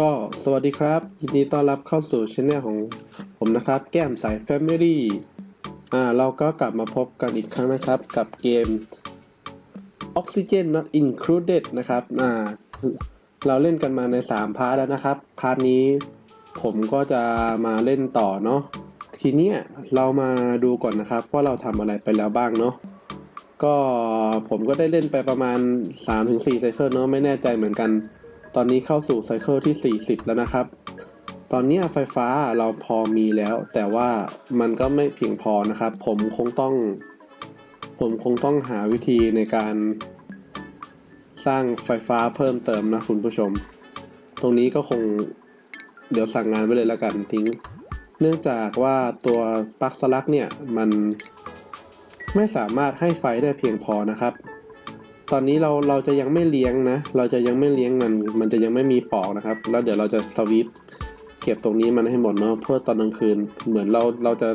ก็สวัสดีครับ ยินดีต้อนรับเข้าสู่ช anel ของผมนะครับ แก้มสาย Family อ่าเราก็กลับมาพบกันอีกครั้งนะครับ กับเกม Oxygen Not Included นะครับอ่าเราเล่นกันมาใน 3 พาร์ทแล้วนะครับ พาร์ทนี้ผมก็จะมาเล่นต่อเนาะทีเนี้ยเรามาดูก่อนนะครับ ว่าเราทำอะไรไปแล้วบ้างเนาะก็ผมก็ได้เล่นไปประมาณ 3-4ไซเคิลเนาะไม่แน่ใจเหมือนกัน ตอนนี้เข้าสู่ไซเคิลที่ 40 แล้วนะครับ ตอนนี้ไฟฟ้าเราพอมีแล้ว แต่ว่ามันก็ไม่เพียงพอนะครับ ผมคงต้อง ผมคงต้องหาวิธีในการสร้างไฟฟ้าเพิ่มเติมนะคุณผู้ชม ตรงนี้ก็คงเดี๋ยวสั่งงานไว้เลยแล้วกันทิ้ง เนื่องจากว่าตัวปลั๊กสลักเนี่ยมันไม่สามารถให้ไฟได้เพียงพอนะครับ ตอนนี้เราเราจะยังไม่เลี้ยงนะ เราจะยังไม่เลี้ยงมันมันจะยังไม่มีปอกนะครับ แล้วเดี๋ยวเราจะสวิปเก็บตรงนี้มันให้หมดเนาะเพื่อตอนกลางคืน เหมือนเราเราจะ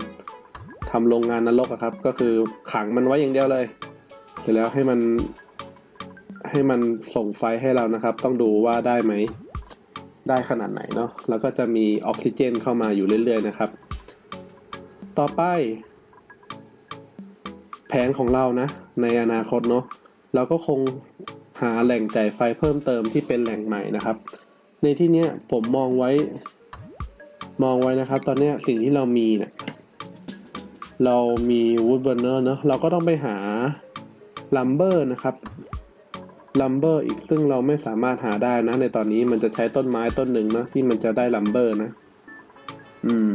ทำโรงงานนรกอะครับ ก็คือขังมันไว้อย่างเดียวเลย เสร็จแล้วให้มันให้มันส่งไฟให้เรานะครับ ต้องดูว่าได้ไหมได้ขนาดไหนเนาะแล้วก็จะมีออกซิเจนเข้ามาอยู่เรื่อยๆนะครับ ต่อไป แผนของเรานะ ในอนาคตเนาะ เราก็คงหาแหล่งจ่ายไฟเพิ่มเติมที่เป็นแหล่งใหม่นะครับ ในที่นี้ผมมองไว้มองไว้นะครับ ตอนนี้สิ่งที่เรามีเนี่ยเรามีวูดเบอร์เนอร์เนอะเราก็ต้องไปหาลัมเบอร์นะครับลัมเบอร์อีกซึ่งเราไม่สามารถหาได้นะ ในตอนนี้มันจะใช้ต้นไม้ต้นหนึ่งนะที่มันจะได้ลัมเบอร์นะ อืม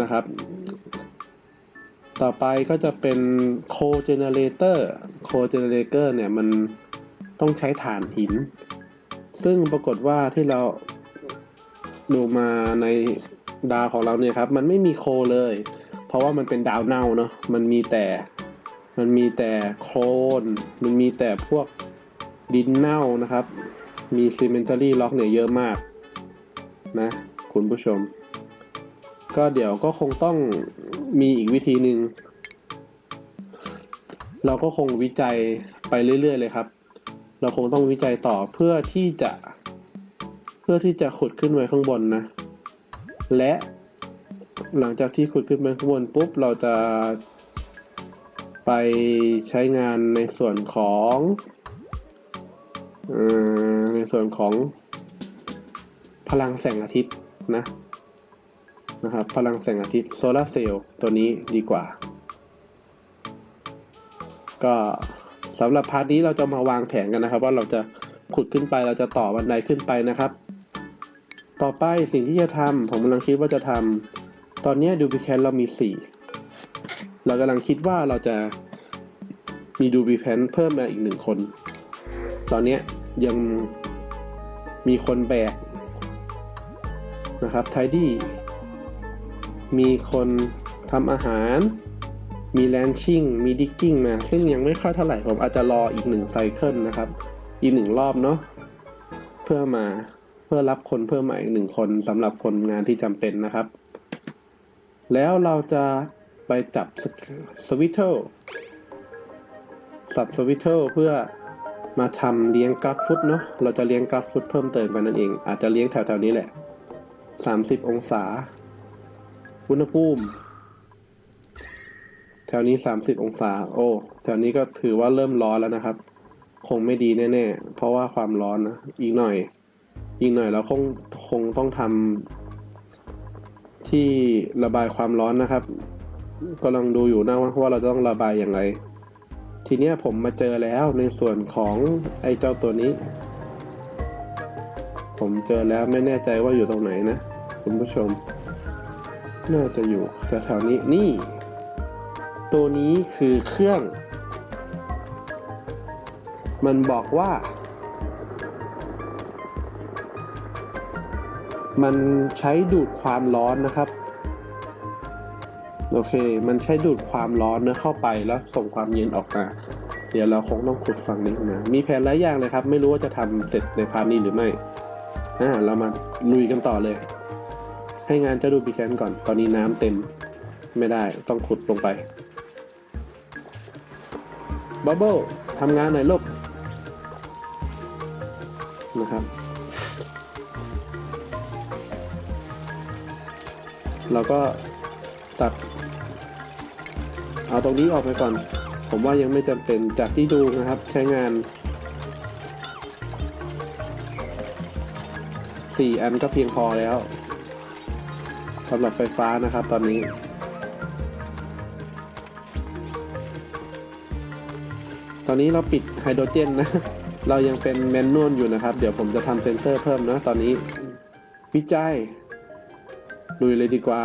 นะครับ ต่อไปก็จะเป็นโคเจเนเรเตอร์โคเจเนเรเตอร์เนี่ยมันต้องใช้ถ่านหิน ซึ่งปรากฏว่าที่เราดูมาในดาวของเราเนี่ยครับ มันไม่มีโคเลย เพราะว่ามันเป็นดาวเน่าเนาะมันมีแต่มันมีแต่โคลนมันมีแต่พวกดินเน่านะครับ มีซีเมนต a รี่ล็อกเนี่ยเยอะมากนะคุณผู้ชม ก็เดี๋ยวก็คงต้อง มีอีกวิธีหนึ่งเราก็คงวิจัยไปเรื่อย ๆ เลยครับ เราคงต้องวิจัยต่อเพื่อที่จะ เพื่อที่จะขุดขึ้นไปข้างบนนะ และหลังจากที่ขุดขึ้นไปข้างบนปุ๊บเราจะไปใช้งานในส่วนของอในส่วนของพลังแสงอาทิตย์นะ นะครับ พลังแสงอาทิตย์โซลาร์เซลล์ตัวนี้ดีกว่า ก็สำหรับพาร์ทนี้เราจะมาวางแผนกันนะครับ ว่าเราจะขุดขึ้นไปเราจะต่อบันไดขึ้นไปนะครับ ต่อไปสิ่งที่จะทำผมกำลังคิดว่าจะทำตอนนี้ดูบิแคนเรามี 4 เรากำลังคิดว่าเราจะมีดูบิแคนเพิ่มมาอีกหนึ่งคน ตอนนี้ยังมีคนแบกนะครับไทดี้ มีคนทำอาหาร มีแลนชิ่ง มีดิกกิ้งมา ซึ่งยังไม่ค่อยเท่าไหร่ ผมอาจจะรออีกหนึ่งไซเคิลนะครับ อีกหนึ่งรอบเนาะ เพื่อมา เพื่อรับคนเพิ่มมาอีกหนึ่งคนสำหรับคนงานที่จำเป็นนะครับ แล้วเราจะไปจับสวิตเทิลสับสวิตเทิลเพื่อมาทำเลี้ยงกราฟฟุตเนาะ เราจะเลี้ยงกราฟฟุตเพิ่มเติมกันนั่นเอง อาจจะเลี้ยงแถวๆนี้แหละ 30 องศา อุณหภูมิ แถวนี้30องศา โอ้แถวนี้ก็ถือว่าเริ่มร้อนแล้วนะครับ คงไม่ดีแน่ๆ เพราะว่าความร้อนนะอีกหน่อย อีกหน่อยเราคงคงต้องทำที่ระบายความร้อนนะครับกำลังดูอยู่นะว่าเราจะต้องระบายอย่างไร ทีเนี้ยผมมาเจอแล้วในส่วนของไอ้เจ้าตัวนี้ ผมเจอแล้วไม่แน่ใจว่าอยู่ตรงไหนนะ คุณผู้ชม น่าจะอยู่แถวๆนี้นี่ ตัวนี้คือเครื่อง มันบอกว่า มันใช้ดูดความร้อนนะครับ โอเค มันใช้ดูดความร้อนเนื้อเข้าไปแล้วส่งความเย็นออกมา เดี๋ยวเราคงต้องขุดฝั่งนี้ขึ้นมามีแผนหลายอย่างเลยครับ ไม่รู้ว่าจะทำเสร็จในพาร์ทนี้หรือไม่อ่าเรามาลุยกันต่อเลย ให้งานจะดูบีแคนก่อน ตอนนี้น้ำเต็มไม่ได้ต้องขุดลงไปบับเบิ้ลทำงานหน่อยลบนะครับ เราก็ตัด เอาตรงนี้ออกไปก่อน ผมว่ายังไม่จำเป็นจากที่ดูนะครับใช้งาน 4 อันก็เพียงพอแล้ว สำหรับไฟฟ้านะครับตอนนี้ ตอนนี้เราปิดไฮโดรเจนนะ เรายังเป็นแมนนวลอยู่นะครับ เดี๋ยวผมจะทำเซ็นเซอร์เพิ่มนะตอนนี้ วิจัยลุยเลยดีกว่า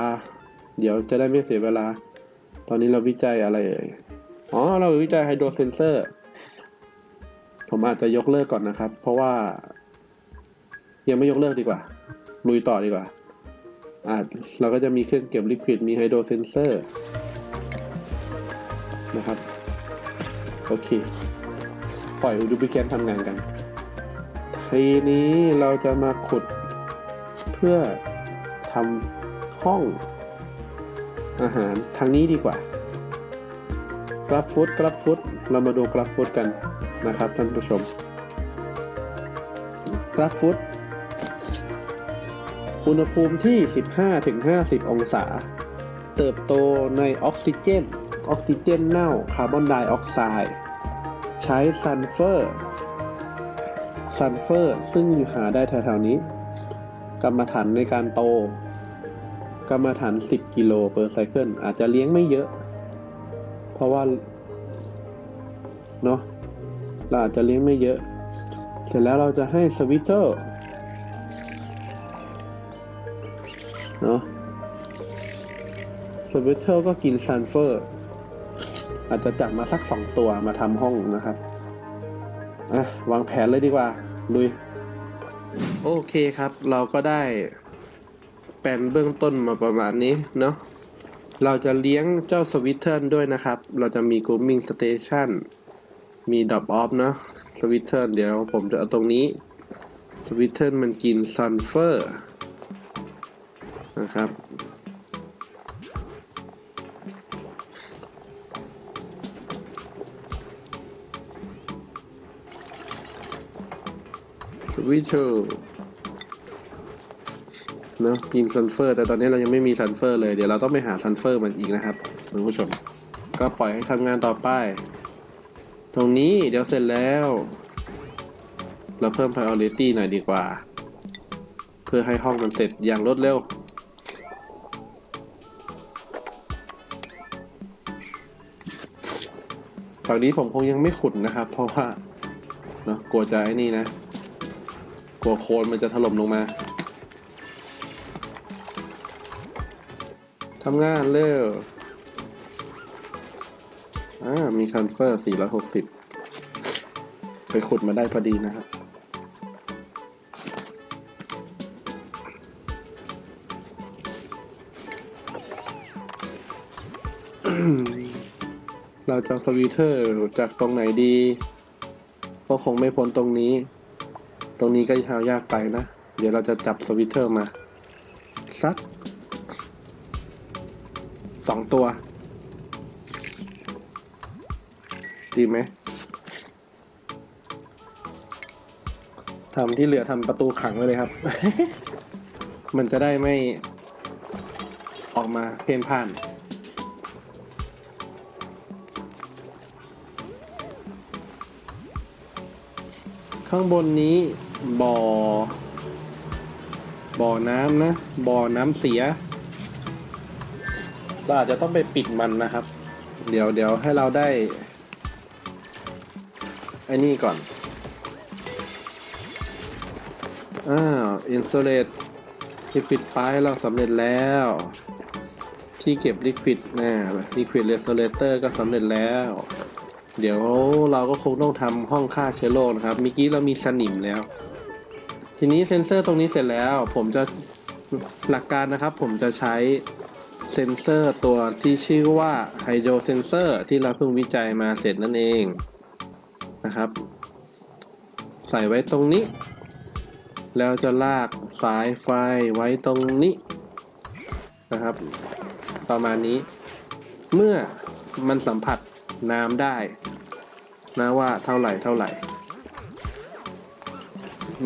เดี๋ยวจะได้ไม่เสียเวลา ตอนนี้เราวิจัยอะไรเอ่ยอ๋อเราวิจัยไฮโดรเซนเซอร์ ผมอาจจะยกเลิกก่อนนะครับ เพราะว่า ยังไม่ยกเลิกดีกว่า ลุยต่อดีกว่า อาจเราก็จะมีเครื่องเก็บลิควิดมีไฮโดรเซนเซอร์นะครับ โอเค ปล่อยอุดูบิแคนทำงานกัน ทีนี้เราจะมาขุดเพื่อทำห้องอาหารทางนี้ดีกว่ากราฟฟุตกราฟฟุตเรามาดูกราฟฟุตกันนะครับท่านผู้ชมกราฟฟุต อุณหภูมิที่ 15-50 องศา เติบโตในออกซิเจน ออกซิเจนเน่า คาร์บอนไดออกไซด์ ใช้ซัลเฟอร์ ซัลเฟอร์ ซึ่งอยู่หาได้แถวๆนี้ กรรมฐานในการโต กรรมฐาน 10 กิโลเปอร์ไซเคิล อาจจะเลี้ยงไม่เยอะ เพราะว่า เนาะเราอาจจะเลี้ยงไม่เยอะ เสร็จแล้วเราจะให้สวิตเตอร์ เนาะสวิตเตอร์ก็กินซัลเฟอร์ อาจจะจับมาสักสองตัวมาทำห้องนะครับ อะ วางแผนเลยดีกว่าลุยโอเคครับ เราก็ได้แปลนเบื้องต้นมาประมาณนี้เนาะเราจะเลี้ยงเจ้าสวิตเทิลด้วยนะครับ เราจะมี grooming station มี drop off เนาะสวิตเทิลเดี๋ยวผมจะเอาตรงนี้ สวิตเทิลมันกินซัลเฟอร์ นะครับ สวิตเทิลเนาะกินซัลเฟอร์ แต่ตอนนี้เรายังไม่มีซัลเฟอร์เลย เดี๋ยวเราต้องไปหาซัลเฟอร์มันอีกนะครับคุณผู้ชม ก็ปล่อยให้ทำงานต่อไป ตรงนี้เดี๋ยวเสร็จแล้ว เราเพิ่ม priority หน่อยดีกว่า เพื่อให้ห้องมันเสร็จอย่างรวดเร็ว ฝั่งนี้ผมคงยังไม่ขุดนะครับ เพราะว่าเนาะกลัวจะไอ้นี่นะ กลัวโคลนมันจะถล่มลงมาทำงานเร็วอ่ามีคันเฟอร์ 460 ไปขุดมาได้พอดีนะครับ เราจะสวีเทอร์จากตรงไหนดี ก็คงไม่พ้นตรงนี้ ตรงนี้ก็ยาวยากไปนะ เดี๋ยวเราจะจับสวิตเทอร์มา สักสองตัว ดีไหมทำที่เหลือทำประตูขังไว้เลยครับ มันจะได้ไม่ออกมาเพ่นพ่าน ข้างบนนี้บ่อ บ่อน้ำนะ บ่อน้ำเสียเราอาจจะต้องไปปิดมันนะครับ เดี๋ยวเดี๋ยวให้เราได้ไอ้นี่ก่อนอ้าวอินส l เลตที่ปิดป้ายเราสำเร็จแล้ว ที่เก็บลิควิดนะลิควิดเรสเลเตอร์ก็สำเร็จแล้ว เดี๋ยวเราก็คงต้องทำห้องฆ่าเชื้อโรคนะครับเมื่อกี้เรามีสนิมแล้ว ทีนี้เซ็นเซอร์ตรงนี้เสร็จแล้ว ผมจะหลักการนะครับ ผมจะใช้เซ็นเซอร์ตัวที่ชื่อว่าไฮโดรเซนเซอร์ที่เราเพิ่งวิจัยมาเสร็จนั่นเองนะครับ ใส่ไว้ตรงนี้ แล้วจะลากสายไฟไว้ตรงนี้นะครับ ประมาณนี้ เมื่อมันสัมผัส น้ำได้นะว่าเท่าไหร่เท่าไหร่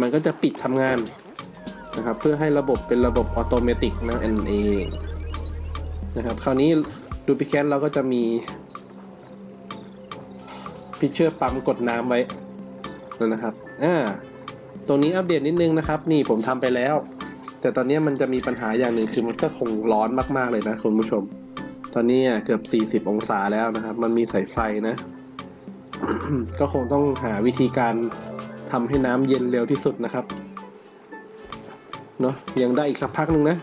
มันก็จะปิดทำงานนะครับเพื่อให้ระบบเป็นระบบออโตเมติกนะนั่นเองนะครับคราวนี้ดูพิแคนเราก็จะมีพิเชอร์ปั๊มกดน้ำไว้นะครับอ่าตรงนี้อัปเดตนิดนึงนะครับ นี่ผมทำไปแล้ว แต่ตอนนี้มันจะมีปัญหาอย่างหนึ่งคือมันก็คงร้อนมากๆเลยนะคุณผู้ชม ตอนนี้เกือบ 40 องศาแล้วนะครับ มันมีสายไฟนะ ก็คงต้องหาวิธีการทำให้น้ำเย็นเร็วที่สุดนะครับ เนาะยังได้อีกสักพักหนึ่งนะ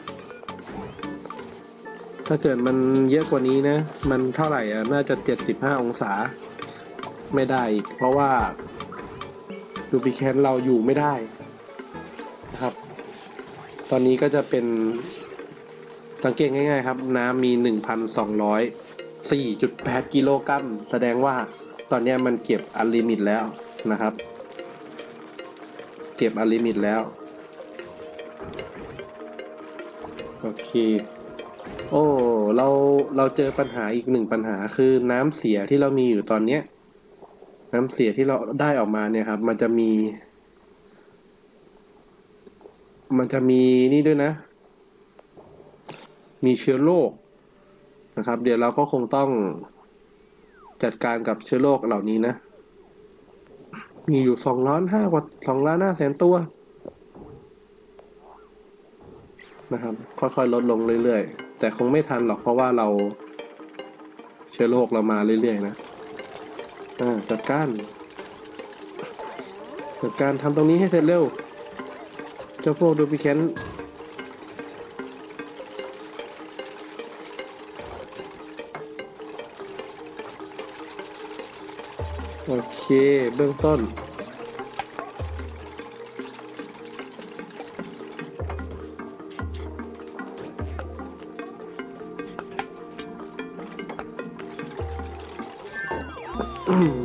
ถ้าเกิดมันเยอะกว่านี้นะ มันเท่าไหร่อะ น่าจะ 75 องศา ไม่ได้อีก เพราะว่าดูพิแคนเราอยู่ไม่ได้นะครับ ตอนนี้ก็จะเป็น สังเกตง่ายๆครับ น้ำมี 1,204.8 กิโลกรัมแสดงว่าตอนนี้มันเก็บอันลิมิตแล้วนะครับ เก็บอันลิมิตแล้ว โอเค โอ้เราเราเจอปัญหาอีกหนึ่งปัญหาคือน้ำเสียที่เรามีอยู่ตอนนี้น้ำเสียที่เราได้ออกมาเนี่ยครับ มันจะมี มันจะมีนี่ด้วยนะ มีเชื้อโรคนะครับ เดี๋ยวเราก็คงต้องจัดการกับเชื้อโรคเหล่านี้นะ มีอยู่สองล้านห้ากว่าสองล้านห้าแสนตัวนะครับ ค่อยๆ ลดลงเรื่อยๆ แต่คงไม่ทันหรอกเพราะว่าเราเชื้อโรคเรามาเรื่อยๆ นะจัดการจัดการทำตรงนี้ให้เสร็จเร็ว เจ้าพวกดูพิแคน เค เบื้องต้น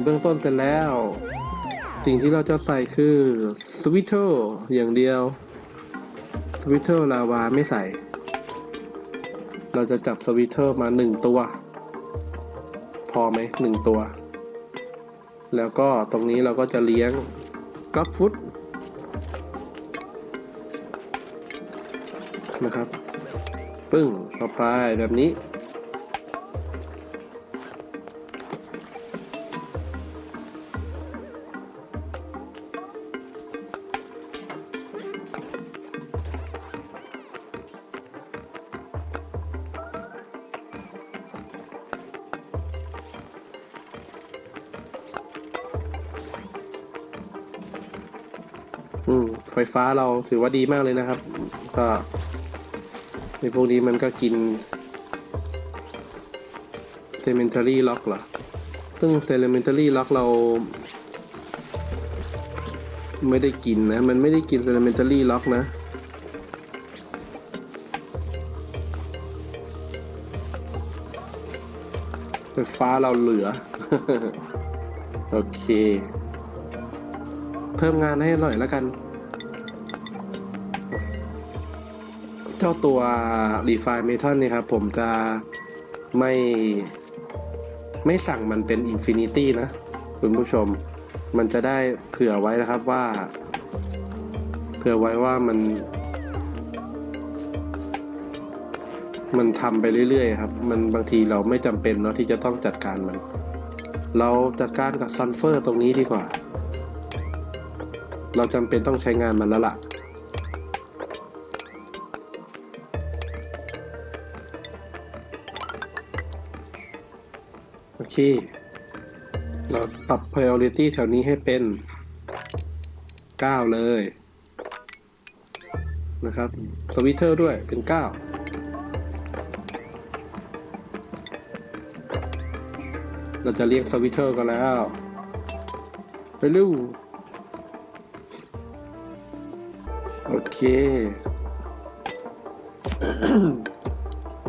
เบื้องต้นเสร็จแล้ว สิ่งที่เราจะใส่คือสวิตเทอร์อย่างเดียวสวิตเทอร์ลาวาไม่ใส่ เราจะจับสวิตเทอร์มาหนึ่งตัว พอไหมหนึ่งตัว แล้วก็ตรงนี้เราก็จะเลี้ยงกราฟฟุตนะครับ ปึ้งเข้าไปแบบนี้ ฟฟ้าเราถือว่าดีมากเลยนะครับ ก็ในพวกนี้มันก็กิน Cemetery Lock เหรอ ซึ่ง Cemetery Lock เรา ไม่ได้กินนะ มันไม่ได้กิน Cemetery Lock นะไฟฟ้าเราเหลือ โอเค เพิ่มงานให้หน่อยแล้วกัน เจ้าตัว Refine Metal เนี่ยครับ ผมจะไม่ไม่สั่งมันเป็น Infinity นะ คุณผู้ชม มันจะได้เผื่อไว้นะครับว่า เผื่อไว้ว่ามัน มันทำไปเรื่อยๆครับ มันบางทีเราไม่จำเป็นเนาะที่จะต้องจัดการมัน เราจัดการกับซันเฟอร์ตรงนี้ดีกว่า เราจำเป็นต้องใช้งานมันแล้วล่ะ อเคเราปรับ priority แถวนี้ให้เป็น 9 เลยนะครับสวิตเตอร์ด้วยเป็น9เราจะเรียกสวิตเตอร์กันแล้ว ไปเร็วโอเค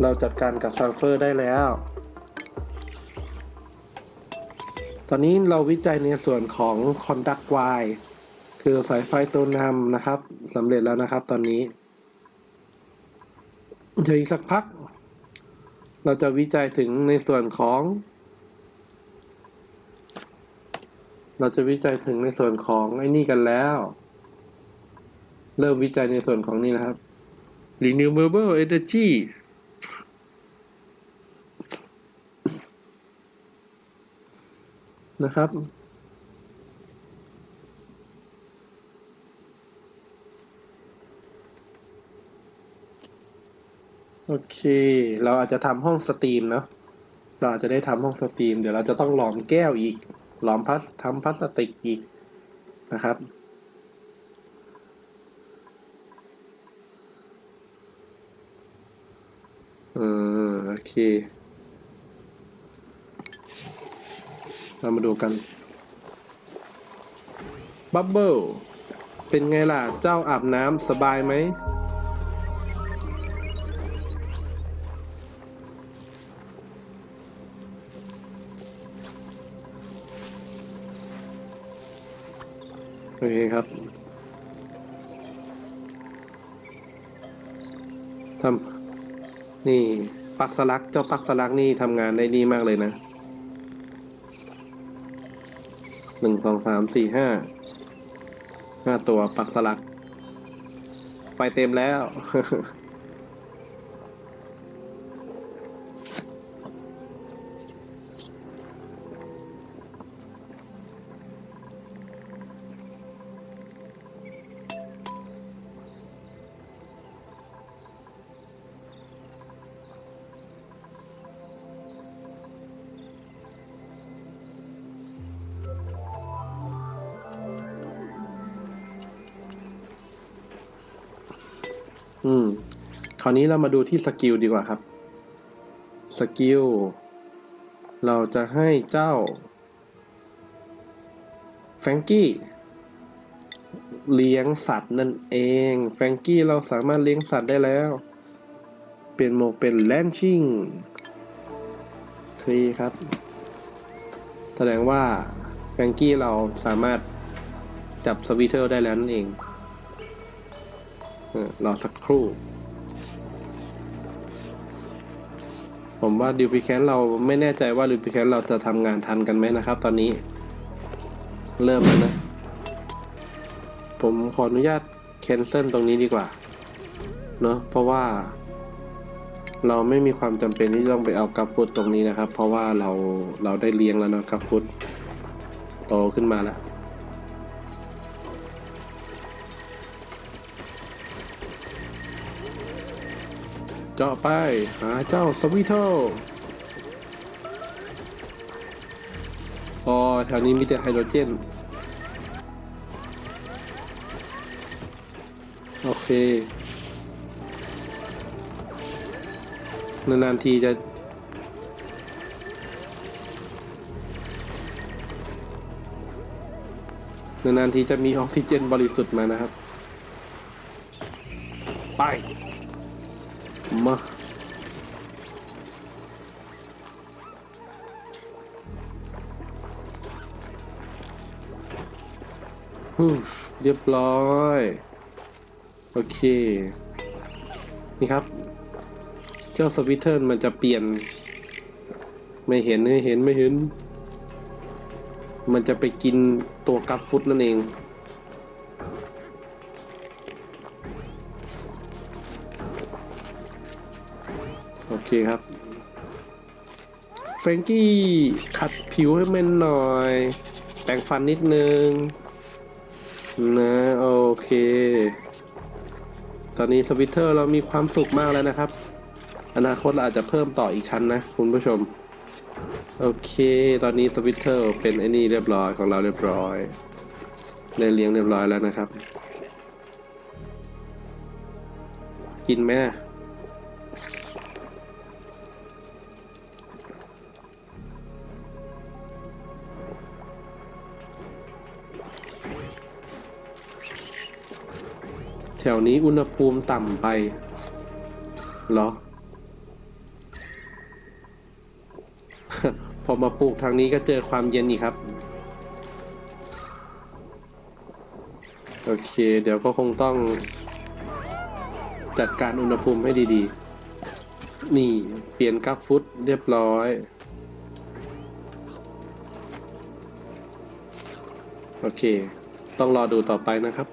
เราจัดการกับซัลเฟอร์ได้แล้ว ตอนนี้เราวิจัยในส่วนของ Conduct Y คือสายไฟตัวนำนะครับสำเร็จแล้วนะครับตอนนี้ เดี๋ยวอีกสักพัก เราจะวิจัยถึงในส่วนของ เราจะวิจัยถึงในส่วนของไอ้นี่กันแล้ว เริ่มวิจัยในส่วนของนี่นะครับ renewable energy นะครับ โอเค เราอาจจะทำห้องสตรีมเนาะเราอาจจะได้ทำห้องสตรีม เดี๋ยวเราจะต้องหลอมแก้วอีก หลอมพลาสทำพลาสติกอีกนะครับเออโอเค เรามาดูกันบับเบิลเป็นไงล่ะ เจ้าอาบน้ำสบายไหม โอเคครับทำนี่ ปักสลัก เจ้าปักสลักนี่ทำงานได้ดีมากเลยนะ หนึ่งสองสามสี่ห้าห้าตัวปักสลัก ไฟเต็มแล้ว อืม คราวนี้เรามาดูที่สกิลดีกว่าครับ สกิล เราจะให้เจ้าแฟงกี้เลี้ยงสัตว์นั่นเอง แฟงกี้เราสามารถเลี้ยงสัตว์ได้แล้ว เปลี่ยนโหมดเป็นแลนชิ่งคลีครับ แสดงว่าแฟงกี้เราสามารถจับสวีเทอร์ได้แล้วนั่นเอง เออรอสักครู่ ผมว่าดิวพิแคนเราไม่แน่ใจว่าดิวพิแคนเราจะทำงานทันกันไหมนะครับ ตอนนี้ เริ่มแล้วนะ ผมขออนุญาตแคนเซิลตรงนี้ดีกว่า เนอะเพราะว่า เราไม่มีความจำเป็นที่ต้องไปเอากัฟฟุตตรงนี้นะครับ เพราะว่าเราเราได้เลี้ยงแล้วเนาะกัฟฟุตโตขึ้นมาแล้ว เจาะไป หาเจ้าสวิเทลอ๋อแถวนี้มีแต่ไฮโดรเจน โอเค นานๆทีจะนานๆทีจะมีออกซิเจนบริสุทธิ์มานะครับ เรียบร้อย โอเค นี่ครับ เจ้าสวิตเทิร์นมันจะเปลี่ยน ไม่เห็นไม่เห็นไม่เห็น มันจะไปกินตัวกัฟฟุตนั่นเองโอเคครับเฟรงกี้ขัดผิวให้มันหน่อยแปรงฟันนิดนึง นะโอเค ตอนนี้สวิตเตอร์เรามีความสุขมากแล้วนะครับ อนาคตเราอาจจะเพิ่มต่ออีกชั้นนะคุณผู้ชม โอเค ตอนนี้สวิตเตอร์เป็นไอ้นี่เรียบร้อยของเราเรียบร้อยได้เลี้ยงเรียบร้อยแล้วนะครับ กินไหมนะ วนี้อุณหภูมิต่ำไปเหรอ พอมาปลูกทางนี้ก็เจอความเย็นอีกครับ โอเค เดี๋ยวก็คงต้อง จัดการอุณหภูมิให้ดีๆ นี่เปลี่ยนกราฟฟุตเรียบร้อยโอเค ต้องรอดูต่อไปนะครับ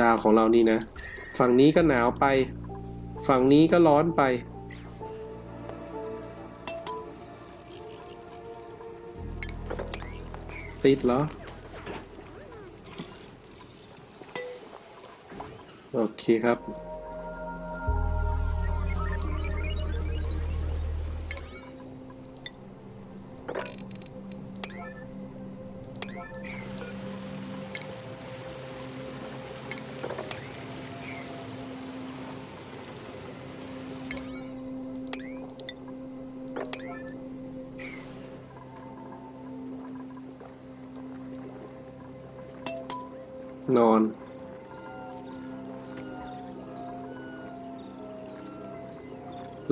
ดาวของเรานี่นะ ฝั่งนี้ก็หนาวไป ฝั่งนี้ก็ร้อนไป ติดเหรอ โอเคครับ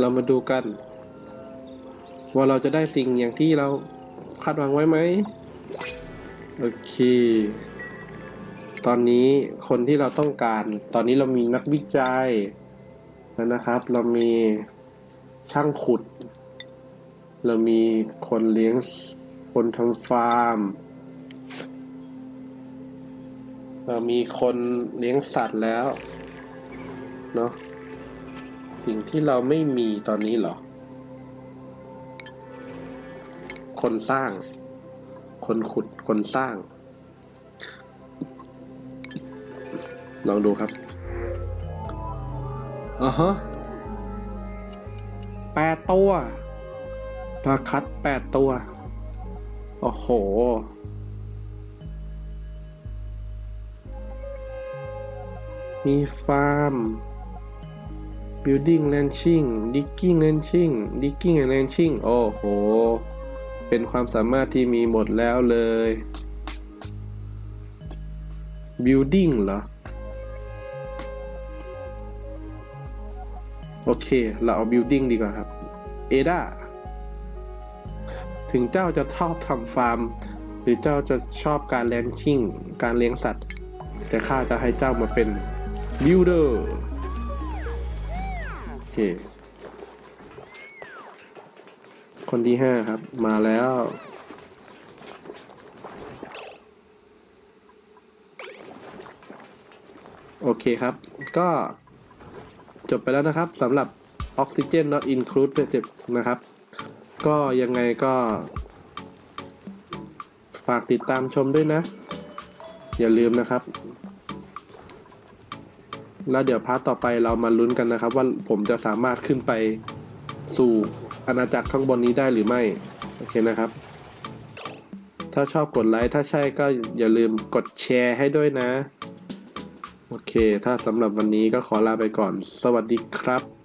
เรามาดูกัน ว่าเราจะได้สิ่งอย่างที่เราคาดหวังไว้ไหมโอเค ตอนนี้คนที่เราต้องการ ตอนนี้เรามีนักวิจัยแล้วนะครับ เรามีช่างขุด เรามีคนเลี้ยงคนทำฟาร์ม เรามีคนเลี้ยงสัตว์แล้ว เนาะ สิ่งที่เราไม่มีตอนนี้เหรอ คนสร้าง คนขุด คนสร้าง ลองดูครับอ่าฮะแปดตัวปลาคัดแปดตัว โอ้โห มีฟาร์ม building ranching digging ranching digging and ranching โอ้โห เป็นความสามารถที่มีหมดแล้วเลย building เหรอ โอเค เราเอา building ดีกว่าครับ เอดาถึงเจ้าจะชอบทำฟาร์ม หรือเจ้าจะชอบการแลนชิ่ง การเลี้ยงสัตว์ แต่ข้าจะให้เจ้ามาเป็น builder คนที่ห้าครับ มาแล้ว โอเคครับ ก็จบไปแล้วนะครับสำหรับ Oxygen Not Included นะครับ ก็ยังไงก็ ฝากติดตามชมด้วยนะ อย่าลืมนะครับ แล้วเดี๋ยวพาร์ทต่อไปเรามาลุ้นกันนะครับ ว่าผมจะสามารถขึ้นไปสู่อาณาจักรข้างบนนี้ได้หรือไม่ โอเคนะครับ ถ้าชอบกดไลค์ถ้าใช่ก็อย่าลืมกดแชร์ให้ด้วยนะ โอเค ถ้าสำหรับวันนี้ก็ขอลาไปก่อน สวัสดีครับ